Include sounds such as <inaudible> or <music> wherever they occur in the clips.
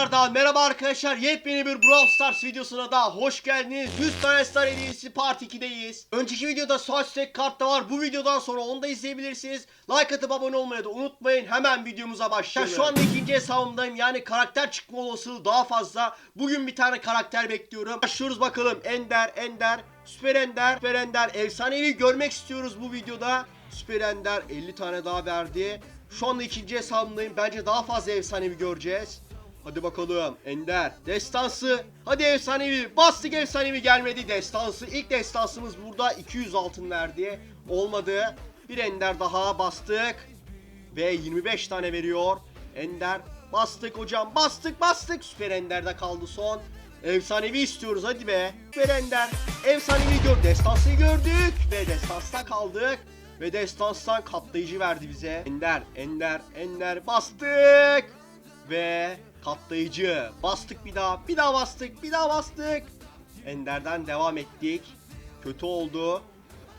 Tekrardan merhaba arkadaşlar. Yepyeni bir Brawl Stars videosuna da hoş geldiniz. 100 tane star hediyesi part 2'deyiz. Önceki videoda Suat Stack kart da var. Bu videodan sonra onu da izleyebilirsiniz. Like atıp abone olmayı da unutmayın. Hemen videomuza başlayalım. Şu anda ikinci hesabımdayım. Yani karakter çıkma olasılığı daha fazla. Bugün bir tane karakter bekliyorum. Başlıyoruz bakalım. Ender, Ender, Süper Ender, Süper Ender. Efsanevi görmek istiyoruz bu videoda. Süper Ender 50 tane daha verdi. Şu anda ikinci hesabımdayım. Bence daha fazla efsanevi göreceğiz. Hadi bakalım Ender. Destansı. Hadi efsanevi. Bastık efsanevi gelmedi destansı. İlk destansımız burada 200 altın verdi. Olmadı. Bir Ender daha bastık. Ve 25 tane veriyor. Ender bastık hocam. Bastık bastık. Süper Ender'de kaldı son. Efsanevi istiyoruz hadi be. Süper Ender. Efsanevi gör. Destansıyı gördük. Ve destansta kaldık. Ve destanstan katlayıcı verdi bize. Ender, Ender, Ender bastık. Ve katlayıcı. Bastık bir daha. Bir daha bastık. Bir daha bastık. Ender'den devam ettik. Kötü oldu.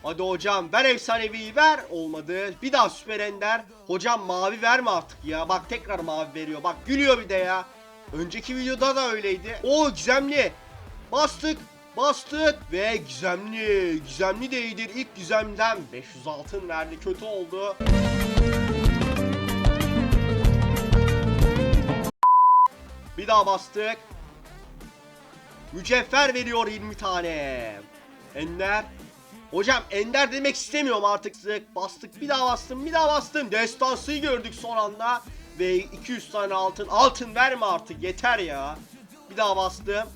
Hadi hocam ver efsaneviyi ver. Olmadı. Bir daha süper ender. Hocam mavi verme artık ya. Bak tekrar mavi veriyor. Bak gülüyor bir de ya. Önceki videoda da öyleydi. O gizemli. Bastık. Bastık ve gizemli. Gizemli de iyidir. İlk gizemden 500 altın verdi. Kötü oldu. Daha bastık. Mücevher veriyor 20 tane. Ender. Hocam Ender demek istemiyorum artık sık. Bastık bir daha bastım bir daha bastım. Destansıyı gördük son anda. Ve 200 tane altın. Altın verme artık yeter ya. Bir daha bastım.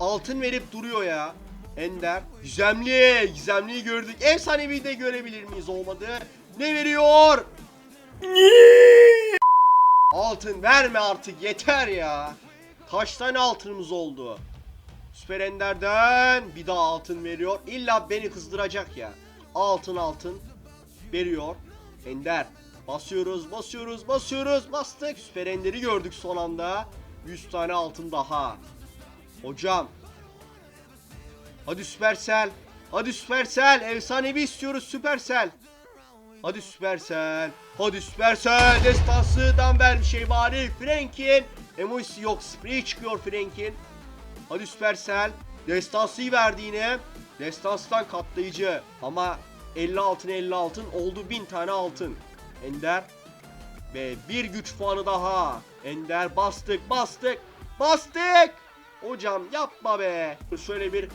Altın verip duruyor ya. Ender. Gizemli. Gizemliyi gördük. Efsanevi de görebilir miyiz olmadı. Ne veriyor? Altın verme artık yeter ya. Kaç tane altınımız oldu? Süper Ender'den bir daha altın veriyor. İlla beni kızdıracak ya. Altın altın veriyor. Ender. Basıyoruz, basıyoruz, basıyoruz. Bastık. Süper Ender'i gördük son anda. 100 tane altın daha. Hocam. Hadi Süpersel. Hadi Süpersel. Efsanevi istiyoruz Süpersel. Hadi Süpersel. Hadi Süpersel. Destansıdan ver bir şey bari. Frank'in. Emojisi yok. Sprey çıkıyor Frank'in. Hadi Süpersel. Destansıyı verdi yine. Destanstan katlayıcı. Ama 50 altın 50 altın oldu 1000 tane altın. Ender. Ve bir güç puanı daha. Ender bastık bastık. Bastık. Hocam yapma be. Şöyle bir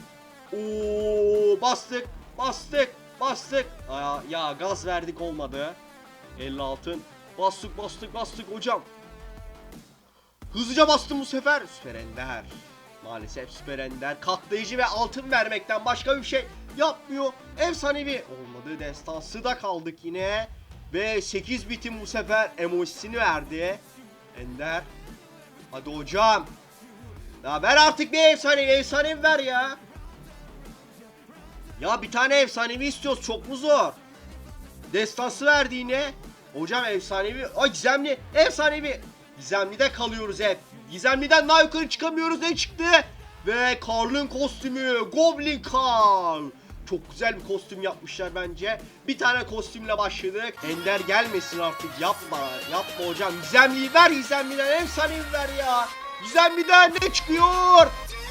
Oo bastık bastık bastık. Aa, ya gaz verdik olmadı. 50 altın. Bastık bastık bastık hocam. Hızlıca bastım bu sefer. Süper Ender. Maalesef Süper Ender katlayıcı ve altın vermekten başka bir şey yapmıyor. Efsanevi olmadı. Destansı da kaldık yine. Ve 8 bitim bu sefer emojisini verdi. Ender. Hadi hocam. Ya ver artık bir efsanevi. Efsanevi ver ya. Ya bir tane efsanevi istiyoruz. Çok mu zor? Destansı verdi yine. Hocam efsanevi. Ay gizemli. Efsanevi. Gizemli'de kalıyoruz hep. Gizemli'den daha yukarı çıkamıyoruz. Ne çıktı? Ve Karl'ın kostümü. Goblin Karl. Çok güzel bir kostüm yapmışlar bence. Bir tane kostümle başladık. Ender gelmesin artık. Yapma. Yapma hocam. Gizemli'yi ver Gizemli'den. Efsanevi ver ya. Gizemli'den ne çıkıyor?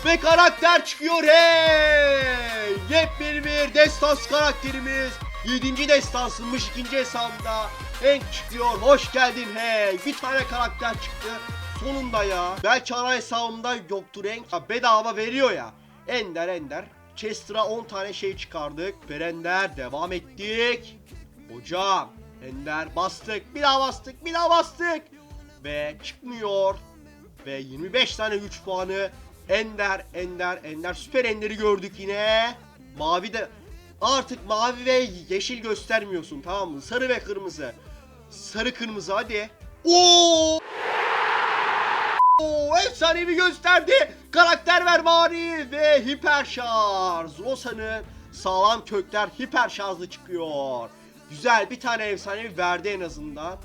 Ve karakter çıkıyor hey! Yepyeni bir destans karakterimiz. 7. destansınmış ikinci hesabında. Hank çıkıyor. Hoş geldin hey. Bir tane karakter çıktı. Sonunda ya. Belki ara hesabımda yoktur Hank. Ha, bedava veriyor ya. Ender Ender. Chester'a 10 tane şey çıkardık. Berender devam ettik. Hocam. Ender bastık. Bir daha bastık. Bir daha bastık. Ve çıkmıyor. Ve 25 tane güç puanı. Ender, Ender, Ender. Süper Ender'i gördük yine. Mavi de artık mavi ve yeşil göstermiyorsun tamam mı? Sarı ve kırmızı. Sarı kırmızı hadi. Oo! Oo, efsanevi gösterdi. Karakter ver bari ve hiper şarj. Rosa'nın sağlam kökler hiper şarjlı çıkıyor. Güzel bir tane efsanevi verdi en azından.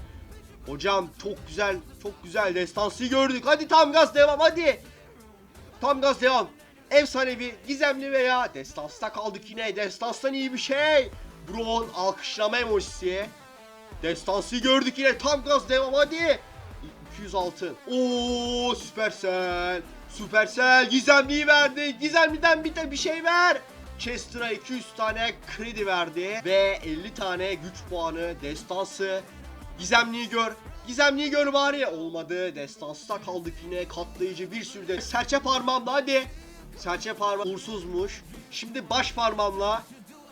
Hocam çok güzel, çok güzel destansıyı gördük. Hadi tam gaz devam hadi. Tam gaz devam. Efsanevi, gizemli veya destansta kaldık yine. Destanstan iyi bir şey. Brown alkışlama emojisi. Destansı gördük yine. Tam gaz devam hadi. 200 altın. Oo Supercell. Supercell gizemliyi verdi. Gizemliden bir de bir şey ver. Chester'a 200 tane kredi verdi ve 50 tane güç puanı destansı. Gizemliyi gör. Gizemliyi gör bari. Olmadı. Destansta kaldık yine. Katlayıcı bir sürü de. Serçe parmağımla hadi. Serçe parmağım uğursuzmuş. Şimdi baş parmağımla.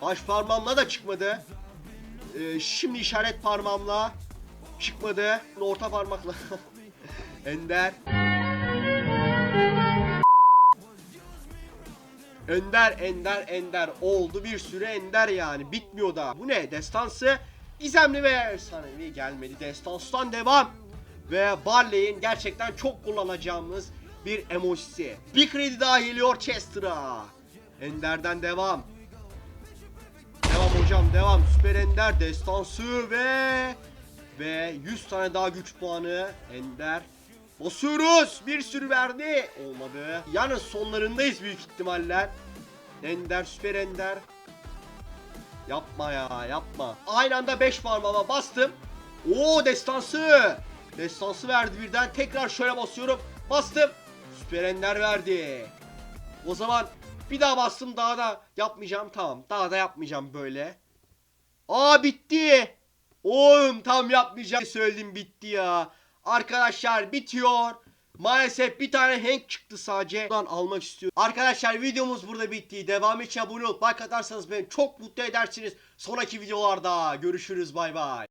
Baş parmağımla da çıkmadı. Ee, şimdi işaret parmağımla. Çıkmadı. Orta parmakla. <laughs> Ender. Ender, ender, ender oldu bir sürü ender yani bitmiyor da. Bu ne? Destansı gizemli ve efsanevi gelmedi. Destanstan devam. Ve Barley'in gerçekten çok kullanacağımız bir emojisi. Bir kredi daha geliyor Chester'a. Ender'den devam. Devam hocam devam. Süper Ender destansı ve ve 100 tane daha güç puanı Ender. Basıyoruz. Bir sürü verdi. Olmadı. Yani sonlarındayız büyük ihtimaller. Ender, Süper Ender. Yapma ya, yapma. Aynı anda 5 parmağıma bastım. Oo destansı. Destansı verdi birden. Tekrar şöyle basıyorum. Bastım. Süper Ender verdi. O zaman bir daha bastım daha da yapmayacağım. Tamam. Daha da yapmayacağım böyle. Aa bitti. Oğlum tam yapmayacağım. Söyledim bitti ya. Arkadaşlar bitiyor. Maalesef bir tane Hank çıktı sadece. Buradan almak istiyorum. Arkadaşlar videomuz burada bitti. Devam için abone olup like atarsanız beni çok mutlu edersiniz. Sonraki videolarda görüşürüz bay bay.